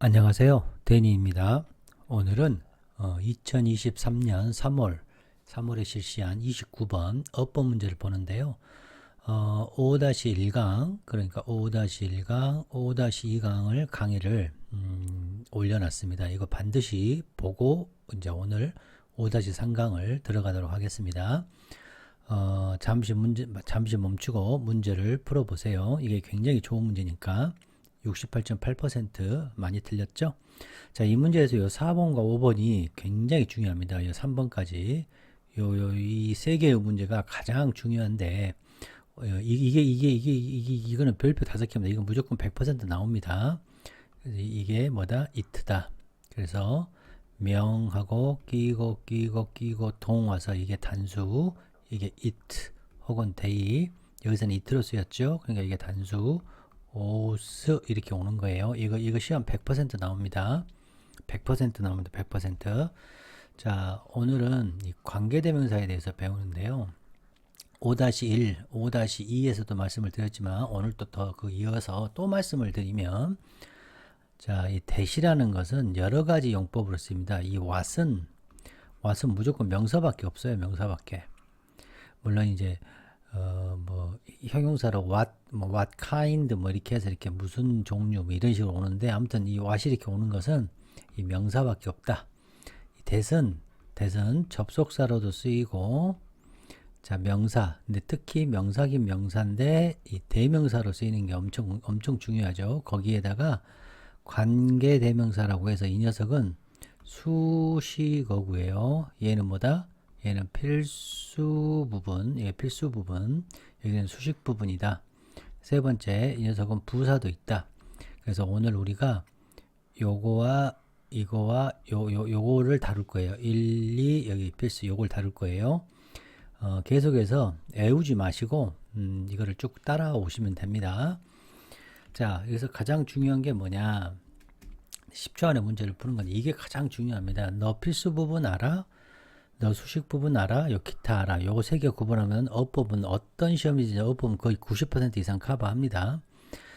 안녕하세요. 데니입니다. 오늘은 어, 2023년 3월 3월에 실시한 29번 어법 문제를 보는데요. 어, 5-1강 그러니까 5-1강, 5-2강을 강의를 음, 올려놨습니다. 이거 반드시 보고 이제 오늘 5-3강을 들어가도록 하겠습니다. 어, 잠시 문제 잠시 멈추고 문제를 풀어보세요. 이게 굉장히 좋은 문제니까 68.8% 많이 틀렸죠? 자, 이 문제에서 요 4번과 5번이 굉장히 중요합니다. 이 3번까지. 요, 요, 이 세 개의 문제가 가장 중요한데, 어, 이- 이게, 이게, 이게, 이게, 이거는 별표 다섯 개입니다. 이건 무조건 100% 나옵니다. 이게 뭐다? 이트다. 그래서 명하고 끼고, 끼고, 끼고, 동 와서 이게 단수, 이게 it 혹은 they. 여기서는 it로 쓰였죠? 그러니까 이게 단수. 오스 이렇게 오는 거예요. 이거 이거 시험 100% 나옵니다. 100% 나옵니다. 100%. 자, 오늘은 이 관계대명사에 대해서 배우는데요. 5-1, 5-2에서도 말씀을 드렸지만 오늘 또더그 이어서 또 말씀을 드리면 자, 이 대시라는 것은 여러 가지 용법으로 쓰입니다. 이 what은 what은 무조건 명사밖에 없어요. 명사밖에. 물론 이제 어뭐 형용사로 what 뭐 what kind 뭐 이렇게 해서 이렇게 무슨 종류 뭐 이런 식으로 오는데 아무튼 이 what이 이렇게 오는 것은 이 명사밖에 없다. 이 that은 that은 접속사로도 쓰이고 자 명사 근데 특히 명사긴 명사인데 이 대명사로 쓰이는 게 엄청 엄청 중요하죠. 거기에다가 관계 대명사라고 해서 이 녀석은 수식어구예요. 얘는 뭐다? 얘는 필수 부분, 얘 필수 부분, 여기는 수식 부분이다. 세 번째, 이 녀석은 부사도 있다. 그래서 오늘 우리가 요거와 이거와 요, 요, 요거를 다룰 거예요. 1, 2, 여기 필수 요걸 다룰 거예요. 어, 계속해서 애우지 마시고, 음, 이거를 쭉 따라오시면 됩니다. 자, 여기서 가장 중요한 게 뭐냐. 10초 안에 문제를 푸는 건데, 이게 가장 중요합니다. 너 필수 부분 알아? 너 수식 부분 알아? 요 기타 알아? 요거 세 개 구분하면 어법은 어떤 시험이든지 어법은 거의 90% 이상 커버합니다.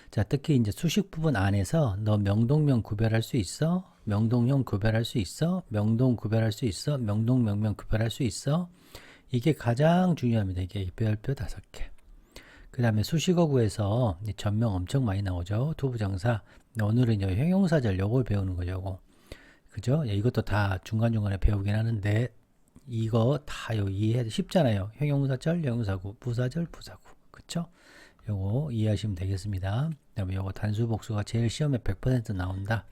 자, 특히 이제 수식 부분 안에서 너 명동명 구별할 수 있어? 명동형 구별할 수 있어? 명동 구별할 수 있어? 명동 명명 구별할 수 있어? 이게 가장 중요합니다. 이게 별표 다섯 개. 그 다음에 수식어 구에서 이 전명 엄청 많이 나오죠. 투부정사. 오늘은 형용사절 요걸 배우는 거죠. 요거. 그죠? 예, 이것도 다 중간중간에 배우긴 하는데 이거 다요 이해 쉽잖아요. 형용사절, 형용사구, 부사절, 부사구. 그쵸? 요거 이해하시면 되겠습니다. 그다음에 요거 단수 복수가 제일 시험에 100% 나온다.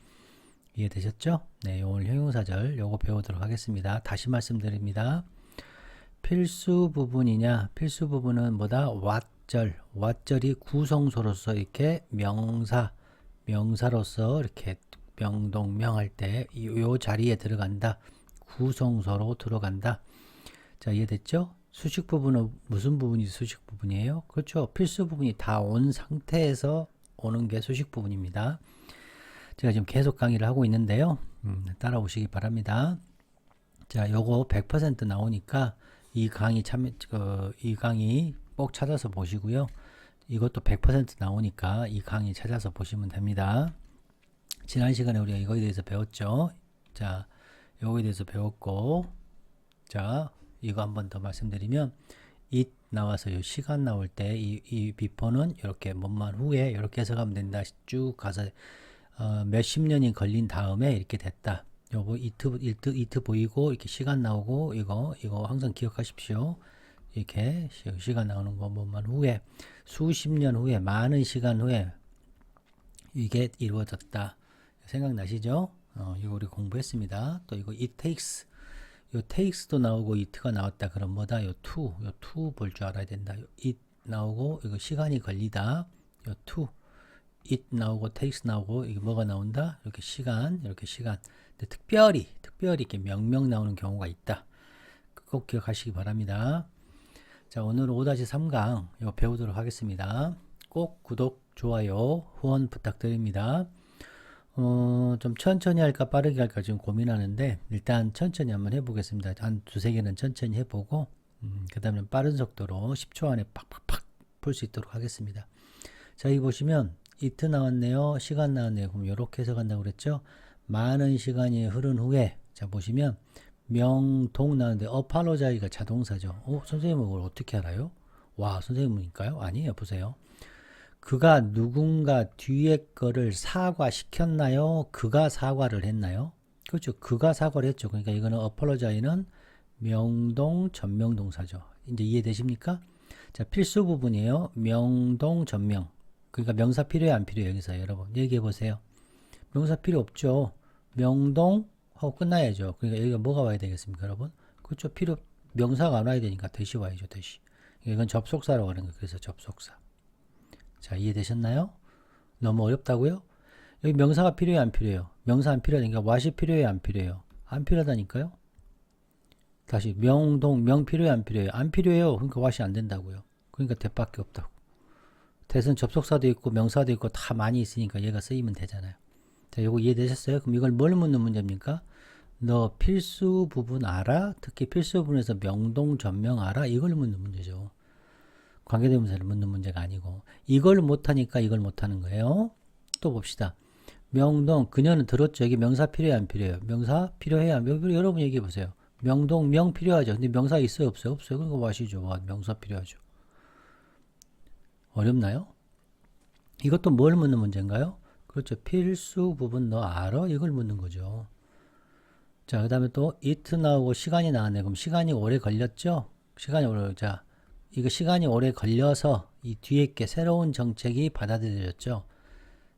이해되셨죠? 네, 오늘 형용사절 요거 배우도록 하겠습니다. 다시 말씀드립니다. 필수 부분이냐? 필수 부분은 뭐다? what절. what절이 구성소로서 이렇게 명사, 명사로서 이렇게 명동명할 때 요 자리에 들어간다. 구성소로 들어간다. 자, 이해됐죠? 수식 부분은 무슨 부분이 수식 부분이에요? 그렇죠. 필수 부분이 다 온 상태에서 오는 게 수식 부분입니다. 제가 지금 계속 강의를 하고 있는데요. 음, 따라오시기 바랍니다. 자, 요거 100% 나오니까 이 강의 참여, 그, 이 강의 꼭 찾아서 보시고요. 이것도 100% 나오니까 이 강의 찾아서 보시면 됩니다. 지난 시간에 우리가 이거에 대해서 배웠죠. 자, 요거에 대해서 배웠고, 자, 이거 한 번 더 말씀드리면, it 나와서 요 시간 나올 때 이, 이 비포는 이렇게 뭔만 후에 이렇게 해석하면 된다. 쭉 가서 어, 몇십 년이 걸린 다음에 이렇게 됐다. 요거 이트, 이트, 이트 보이고 이렇게 시간 나오고 이거 이거 항상 기억하십시오. 이렇게 시- 시간 나오는 거 뭐만 후에 수십 년 후에 많은 시간 후에 이게 이루어졌다. 생각나시죠? 어, 이거 우리 공부했습니다. 또 이거 it takes 요 takes도 나오고 it가 나왔다. 그럼 뭐다? 요 to 요 to 볼 줄 알아야 된다. 요 it 나오고 이거 시간이 걸리다. 요 to it 나오고 takes 나오고 이게 뭐가 나온다? 이렇게 시간 이렇게 시간. 근데 특별히 특별히 이렇게 명명 나오는 경우가 있다. 꼭 기억하시기 바랍니다. 자, 오늘 5-3강 이거 배우도록 하겠습니다. 꼭 구독, 좋아요, 후원 부탁드립니다. 어, 좀 천천히 할까 빠르게 할까 지금 고민하는데 일단 천천히 한번 해보겠습니다. 한 두세 개는 천천히 해보고 음, 그 다음에 빠른 속도로 10초 안에 팍팍팍 풀 수 있도록 하겠습니다. 자, 여기 보시면 it 나왔네요. 시간 나왔네요. 그럼 이렇게 해석한다고 그랬죠. 많은 시간이 흐른 후에 자 보시면 명동 나오는데 apologize가 자동사죠. 어, 선생님은 그걸 어떻게 알아요? 와, 선생님이니까요? 아니에요. 보세요. 그가 누군가 뒤에 거를 사과시켰나요? 그가 사과를 했나요? 그렇죠. 그가 사과를 했죠. 그러니까 이거는 apologize는 명동 전명동사죠. 이제 이해되십니까? 자, 필수 부분이에요. 명동 전명. 그러니까 명사 필요해 안 필요해 여기서 여러분 얘기해 보세요. 명사 필요 없죠. 명동 하고 끝나야죠. 그러니까 여기가 뭐가 와야 되겠습니까, 여러분? 그렇죠. 필요 명사가 안 와야 되니까 대시 와야죠, 대시. 이건 접속사라고 하는 거예요. 그래서 접속사. 자, 이해되셨나요? 너무 어렵다고요? 여기 명사가 필요해 안 필요해요? 명사 안 필요하니까 what이 필요해 안 필요해요? 안 필요하다니까요? 다시 명동 명 필요해 안 필요해요? 안 필요해요. 그러니까 what이 안 된다고요. 그러니까 대밖에 없다고. 대선 접속사도 있고 명사도 있고 다 많이 있으니까 얘가 쓰이면 되잖아요. 자, 요거 이해되셨어요? 그럼 이걸 뭘 묻는 문제입니까? 너 필수 부분 알아? 특히 필수 부분에서 명동 전명 알아? 이걸 묻는 문제죠. 관계대명사를 묻는 문제가 아니고 이걸 못하니까 이걸 못하는 거예요. 또 봅시다. 명동 그녀는 들었죠. 여기 명사 필요해 안 필요해요? 명사 필요해 안 필요해요? 여러분 얘기해 보세요. 명동 명 필요하죠. 근데 명사 있어요 없어요? 없어요. 그거 마시죠. 와, 명사 필요하죠. 어렵나요? 이것도 뭘 묻는 문제인가요? 그렇죠. 필수 부분 너 알아? 이걸 묻는 거죠. 자, 그 다음에 또 it 나오고 시간이 나왔네. 그럼 시간이 오래 걸렸죠? 시간이 오래, 자, 이거 시간이 오래 걸려서 이 뒤에 게 새로운 정책이 받아들여졌죠?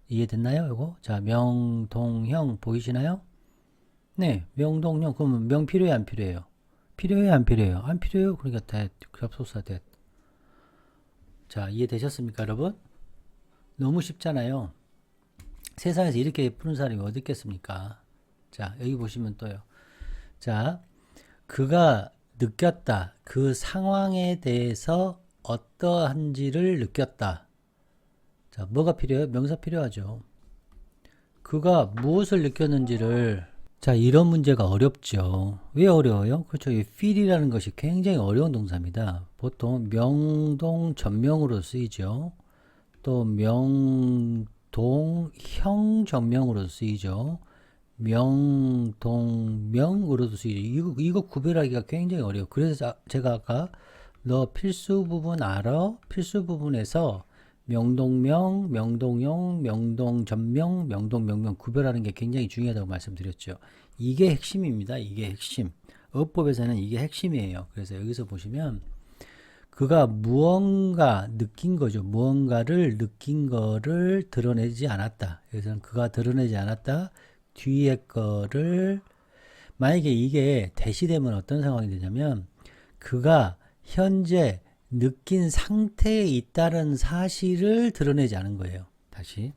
이해됐나요? 이거? 자, 명동형 보이시나요? 네, 명동형. 그러면 명 필요해, 안 필요해요? 필요해, 안 필요해요? 안 필요해요? 그러니까 that, 접속사 that. 자, 이해되셨습니까, 여러분? 너무 쉽잖아요. 세상에서 이렇게 푸는 사람이 어디 있겠습니까? 자, 여기 보시면 또요. 자, 그가 느꼈다. 그 상황에 대해서 어떠한지를 느꼈다. 자, 뭐가 필요해요? 명사 필요하죠. 그가 무엇을 느꼈는지를 자, 이런 문제가 어렵죠. 왜 어려워요? 그렇죠. 이 feel이라는 것이 굉장히 어려운 동사입니다. 보통 명동 전명으로 쓰이죠. 또 명동형 전명으로 쓰이죠. 명동명으로도 쓰이죠. 이거, 이거 구별하기가 굉장히 어려워요. 그래서 제가 아까 너 필수 부분 알아? 필수 부분에서 명동명, 명동용, 명동전명, 명동명명 구별하는 게 굉장히 중요하다고 말씀드렸죠. 이게 핵심입니다. 이게 핵심. 어법에서는 이게 핵심이에요. 그래서 여기서 보시면 그가 무언가 느낀 거죠. 무언가를 느낀 거를 드러내지 않았다. 그래서 그가 드러내지 않았다. 뒤에 거를 만약에 이게 대시되면 어떤 상황이 되냐면 그가 현재 느낀 상태에 있다는 사실을 드러내지 않은 거예요. 다시.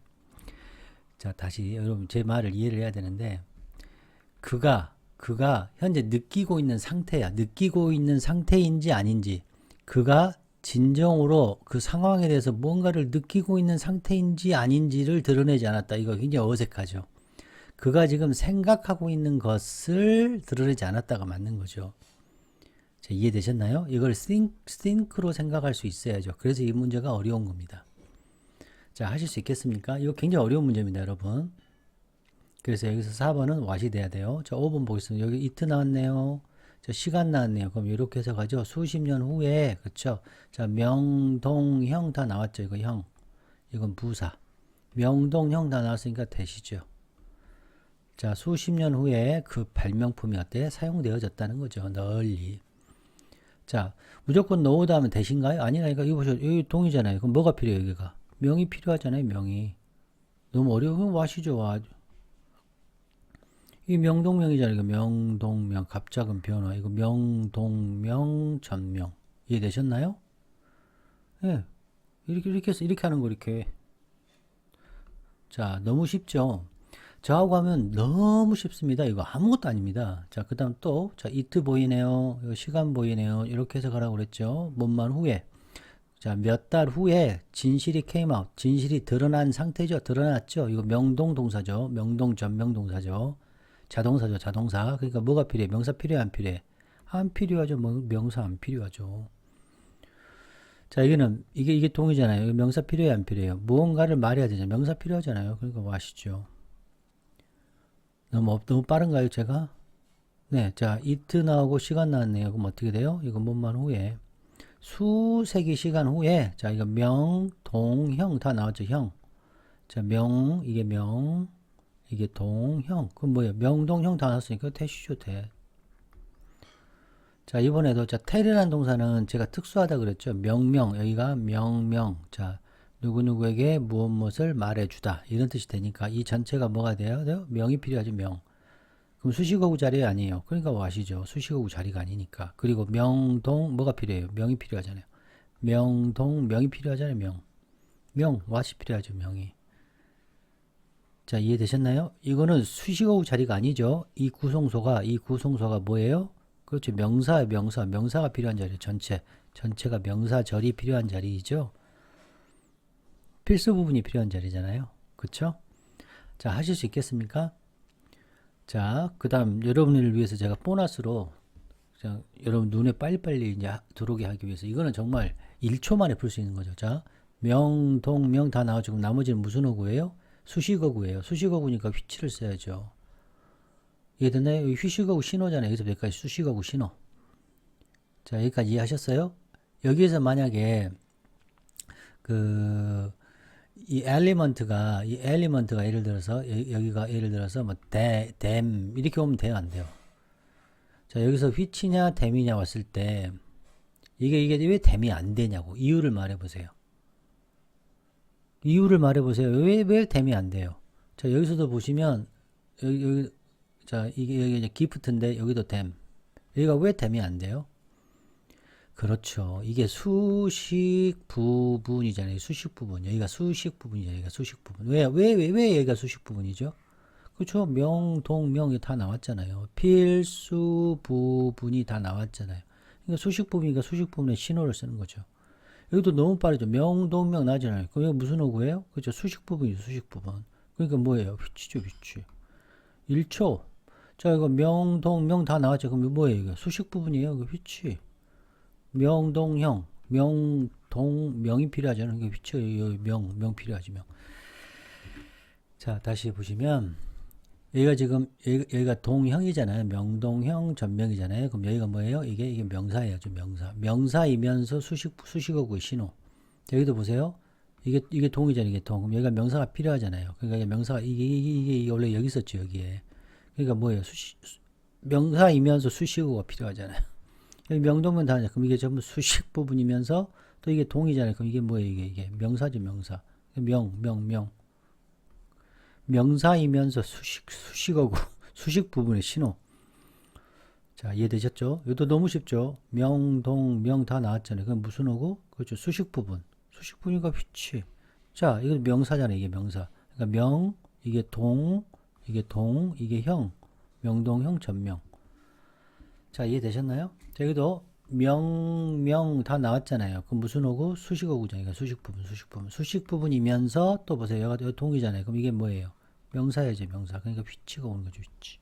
자, 다시 여러분 제 말을 이해를 해야 되는데 그가 그가 현재 느끼고 있는 상태야. 느끼고 있는 상태인지 아닌지 그가 진정으로 그 상황에 대해서 뭔가를 느끼고 있는 상태인지 아닌지를 드러내지 않았다. 이거 굉장히 어색하죠. 그가 지금 생각하고 있는 것을 드러내지 않았다가 맞는 거죠. 자, 이해되셨나요? 이걸 think, think로 생각할 수 있어야죠. 그래서 이 문제가 어려운 겁니다. 자, 하실 수 있겠습니까? 이거 굉장히 어려운 문제입니다, 여러분. 그래서 여기서 4번은 what이 돼야 돼요. 자, 5번 보겠습니다. 여기 it 나왔네요. 자, 시간 나왔네요. 그럼 이렇게 해서 가죠. 수십 년 후에, 그쵸? 자, 명동형 다 나왔죠. 이거 형. 이건 부사. 명동형 다 나왔으니까 대시죠. 자, 수십 년 후에 그 발명품이 어때? 사용되어졌다는 거죠. 널리. 자, 무조건 넣으다 하면 대신가요? 아니라니까. 이거 보세요. 여기 동이잖아요. 그럼 뭐가 필요해요, 여기가? 명이 필요하잖아요, 명이. 너무 어려우면 와시죠, 와. 이 명동명이잖아요. 명동명, 갑작은 변화. 이거 명동명, 전명. 이해되셨나요? 예. 네. 이렇게, 이렇게 해서 이렇게 하는 거, 이렇게. 자, 너무 쉽죠? 저하고 하면 너무 쉽습니다. 이거 아무것도 아닙니다. 자, 그 다음 또, 자, 이트 보이네요. 시간 보이네요. 이렇게 해서 가라고 그랬죠. 몸만 후에. 자, 몇 달 후에 진실이 came out. 진실이 드러난 상태죠. 드러났죠. 이거 명동 동사죠. 명동 전명 동사죠. 자동사죠. 자동사. 그러니까 뭐가 필요해? 명사 필요해? 안 필요해? 안 필요하죠. 뭐, 명사 안 필요하죠. 자, 여기는 이게 이게 동이잖아요. 여기 명사 필요해요, 안 필요해요? 무언가를 말해야 되잖아요. 명사 필요하잖아요. 그러니까 뭐 아시죠? 너무 없- 너무 빠른가요, 제가? 네, 자, 이트 나오고 시간 나왔네요. 그럼 어떻게 돼요? 이거 뭔만 후에 수세기 시간 후에 자, 이거 명, 동, 형 다 나왔죠, 형. 자, 명 이게 명 이게 동, 형. 그럼 뭐예요? 명동, 형 다 나왔으니까 대시죠, 대. 자, 이번에도 자, 테리라는 동사는 제가 특수하다 그랬죠. 명명 여기가 명명. 자, 누구누구에게 무엇 무엇을 말해주다 이런 뜻이 되니까 이 전체가 뭐가 돼요? 돼요? 명이 필요하죠, 명. 그럼 수식어구 자리 아니에요. 그러니까 뭐 아시죠? 수식어구 자리가 아니니까. 그리고 명동 뭐가 필요해요? 명이 필요하잖아요. 명동 명이 필요하잖아요. 명. 명 왓이 필요하죠. 명이. 자 이해되셨나요? 이거는 수식어구 자리가 아니죠. 이 구성소가 이 구성소가 뭐예요? 그렇죠. 명사 명사 명사가 필요한 자리 전체 전체가 명사절이 필요한 자리이죠. 필수 부분이 필요한 자리잖아요. 그렇죠? 자 하실 수 있겠습니까? 자, 그 다음 여러분을 위해서 제가 보너스로 여러분 눈에 빨리빨리 이제 하- 들어오게 하기 위해서 이거는 정말 1초 만에 풀 수 있는 거죠. 자, 명, 동, 명 다 나와주고 나머지는 무슨 어구예요? 수식어구예요. 수식어구니까 휘치를 써야죠. 이해됐나요? 여기 휴식어구 신호잖아요. 여기서 여기까지 수식어구 신호. 자, 여기까지 이해하셨어요? 여기에서 만약에 그 이 엘리먼트가 이 엘리먼트가 예를 들어서 여- 여기가 예를 들어서 뭐 대, 댐 이렇게 오면 돼요 안 돼요? 자 여기서 휘치냐 댐이냐 왔을 때 이게 이게 왜 댐이 안 되냐고 이유를 말해 보세요. 이유를 말해 보세요. 왜 왜 댐이 안 돼요? 자 여기서도 보시면 여기, 여기 자 이게 여기 이제 기프트인데 여기도 댐 여기가 왜 댐이 안 돼요? 그렇죠. 이게 수식 부분이잖아요. 수식 부분. 여기가 수식 부분이잖아요. 여기가 수식 부분. 왜, 왜, 왜, 왜 여기가 수식 부분이죠? 그렇죠. 명, 동, 명이 다 나왔잖아요. 필수 부분이 다 나왔잖아요. 그러니까 수식 부분이니까 수식 부분에 신호를 쓰는 거죠. 여기도 너무 빠르죠. 명, 동, 명 나잖아요. 그럼 여기 무슨 어구예요? 그렇죠. 수식 부분이죠. 수식 부분. 그러니까 뭐예요? 위치죠. 위치. 1초. 자, 이거 명, 동, 명 다 나왔죠. 그럼 뭐예요? 이거 수식 부분이에요. 그 위치. 명동형, 명동, 명이 필요하잖아요. 그 위치가 여기 명, 명 필요하지, 명. 자, 다시 보시면, 여기가 지금, 여기, 여기 가 동형이잖아요. 명동형 전명이잖아요. 그럼 여기가 뭐예요? 이게, 이게 명사예요. 좀 명사. 명사이면서 수식, 수식어구의 신호. 자, 여기도 보세요. 이게, 이게 동이잖아요. 이게 동. 그럼 여기가 명사가 필요하잖아요. 그러니까 이게 명사가, 이게, 이게, 이게, 이게 원래 여기 있었죠. 여기에. 그러니까 뭐예요? 수식, 수- 명사이면서 수식어가 필요하잖아요. 여기 명동면 다 그럼 이게 전부 수식 부분이면서 또 이게 동이잖아요. 그럼 이게 뭐예요? 이게 이게 명사죠, 명사. 명, 명, 명. 명사이면서 수식 수식어고 수식 부분의 신호. 자, 이해되셨죠? 이것도 너무 쉽죠? 명, 동, 명 다 나왔잖아요. 그럼 무슨 어고? 그렇죠. 수식 부분. 수식 부분이니까 위치. 자, 이거 명사잖아요. 이게 명사. 그러니까 명, 이게 동, 이게 동, 이게 형. 명동 형 전명. 자, 이해되셨나요? 자, 여기도 명, 명 다 나왔잖아요. 그럼 무슨 어구? 수식 어구잖아요. 그러니까 수식 부분, 수식 부분. 수식 부분이면서 또 보세요. 여기 동이잖아요. 그럼 이게 뭐예요? 명사야죠, 명사. 그러니까 위치가 오는 거죠, 위치.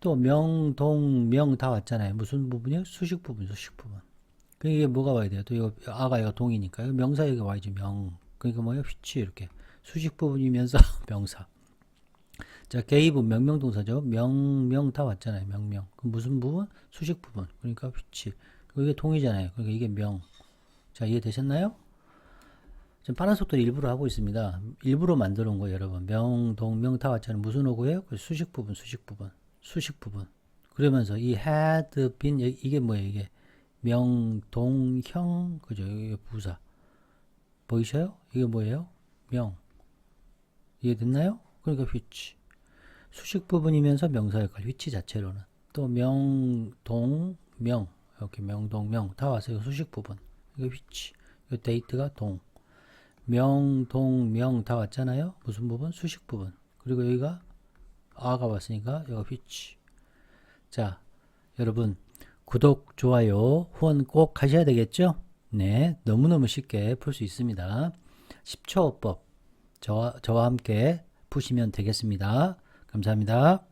또 명, 동, 명 다 왔잖아요. 무슨 부분이요? 수식 부분, 수식 부분. 그럼 이게 뭐가 와야 돼요? 또 이거 아가 이거 동이니까 명사 여기 와야죠, 명. 그러니까 뭐예요? 위치 이렇게. 수식 부분이면서 명사. 자, 개입은 명명동사죠. 명명 다 왔잖아요. 명명. 그 무슨 부분? 수식 부분. 그러니까 위치. 이게 동이잖아요. 그러니까 이게 명. 자, 이해되셨나요? 지금 빠른 속도를 일부러 하고 있습니다. 일부러 만들어 온 거예요, 여러분. 명, 동, 명 다 왔잖아요. 무슨 어구예요? 그 수식 부분, 수식 부분. 수식 부분. 그러면서 이 had been 이- 이게 뭐예요? 이게 명, 동, 형 그죠? 이게 부사. 보이셔요? 이게 뭐예요? 명. 이해됐나요? 그러니까 which. 수식 부분이면서 명사 역할, 위치 자체로는. 또 명, 동, 명. 이렇게 명, 동, 명. 다 왔어요. 수식 부분. 이거 위치. 이 데이트가 동. 명, 동, 명 다 왔잖아요. 무슨 부분? 수식 부분. 그리고 여기가 아가 왔으니까 여기가 위치. 자, 여러분 구독, 좋아요, 후원 꼭 하셔야 되겠죠? 네, 너무너무 쉽게 풀 수 있습니다. 10초법 저와, 저와 함께 푸시면 되겠습니다. 감사합니다.